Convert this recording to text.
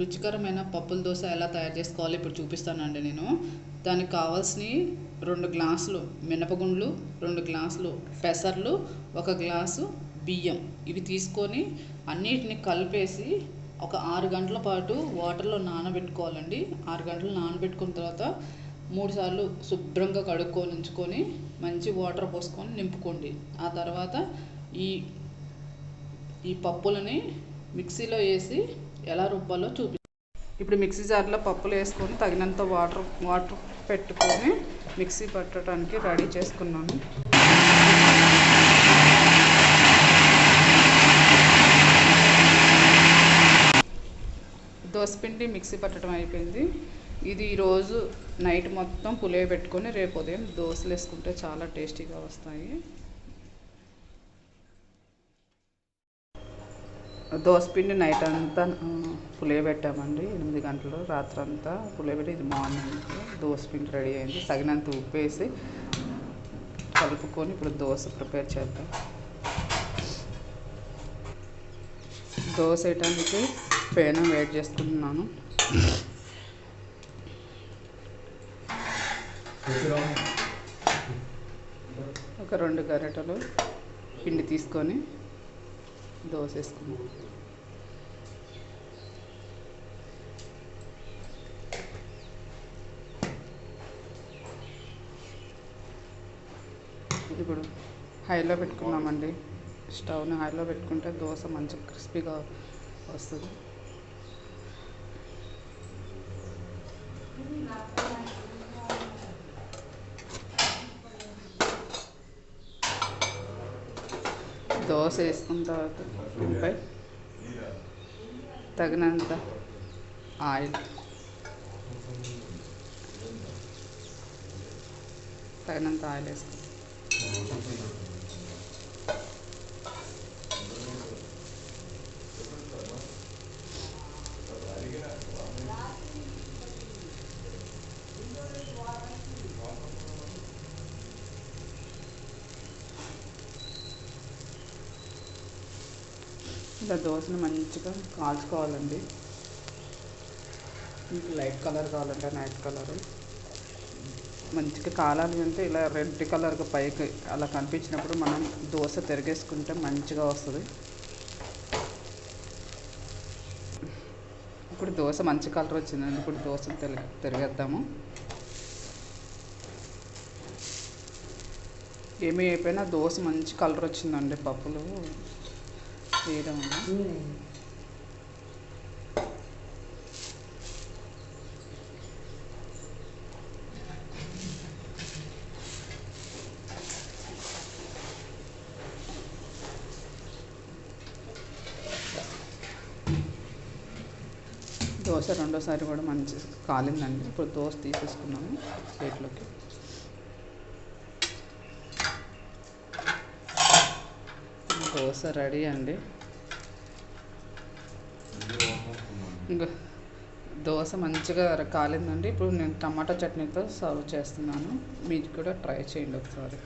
రుచికరమైన పప్పుల దోశ ఎలా తయారు చేసుకోవాలో? ఇప్పుడు చూపిస్తానండి నేను. దానికి కావాల్సినవి రెండు గ్లాసులు మినపగుండ్లు రెండు గ్లాసులు పెసర్లు ఒక గ్లాసు బియ్యం. ఇవి తీసుకొని అన్నిటిని కలిపేసి ఒక ఆరు గంటల పాటు వాటర్లో నానబెట్టుకోవాలండి. ఆరు గంటలు నానబెట్టుకున్న తర్వాత మూడు సార్లు శుభ్రంగా కడుక్కొని ఉంచుకొని మంచి వాటర్ పోసుకొని నింపుకోండి. ఆ తర్వాత ఈ ఈ పప్పులని మిక్సీలో వేసి ఎలా రుబ్బాలో చూపి. ఇప్పుడు మిక్సీ జార్లో పప్పులు వేసుకొని తగినంత వాటర్ వాటర్ పెట్టుకొని మిక్సీ పట్టడానికి రెడీ చేసుకున్నాను. దోసపిండి మిక్సీ పట్టడం అయిపోయింది. ఇది ఈరోజు నైట్ మొత్తం పులియ పెట్టుకొని రేపు ఉదయం దోశలు వేసుకుంటే చాలా టేస్టీగా వస్తాయి. దోసపిండి నైట్ అంతా పులియబెట్టామండి. ఎనిమిది గంటలు రాత్రంతా పులియబెట్టి ఇది మార్నింగ్ దోసపిండి రెడీ అయింది. తగినంత ఉప్పు వేసి కలుపుకొని ఇప్పుడు దోశ ప్రిపేర్ చేద్దాం. దోశ వేయటానికి పేనం వెయిట్ చేసుకుంటున్నాను. ఒక రెండు గరిటలు పిండి తీసుకొని దోశ వేసుకున్నాం ఇప్పుడు హైలో పెట్టుకున్నామండి స్టవ్ని హైలో పెట్టుకుంటే దోశ మంచిగా క్రిస్పీగా వస్తుంది. దోశ వేసుకున్న తర్వాత దీనిపై తగినంత ఆయిల్ తగినంత ఆయిల్ వేసుకుంటాం ఇలా దోశను మంచిగా కాల్చుకోవాలండి. మీకు లైట్ కలర్ కావాలంటే నైట్ కలర్. మంచిగా కాలాలి అంటే ఇలా రెడ్ కలర్గా పైకి అలా కనిపించినప్పుడు మనం దోశ తిరిగేసుకుంటే మంచిగా వస్తుంది. ఇప్పుడు దోశ మంచి కలర్ వచ్చిందండి. ఇప్పుడు దోశ తిరిగి తిరిగేద్దాము. ఏమి అయిపోయినా దోశ మంచి కలర్ వచ్చిందండి పప్పులు. వేయడం వల్ల దోశ రెండోసారి కూడా మంచి కాలిందండి. ఇప్పుడు దోశ తీసేసుకున్నాము ప్లేట్లోకి దోశ రెడీ అండి. ఇంకా దోశ మంచిగా కాలిందండి. ఇప్పుడు నేను టమాటా చట్నీతో సర్వ్ చేస్తున్నాను. మీరు కూడా ట్రై చేయండి ఒకసారి.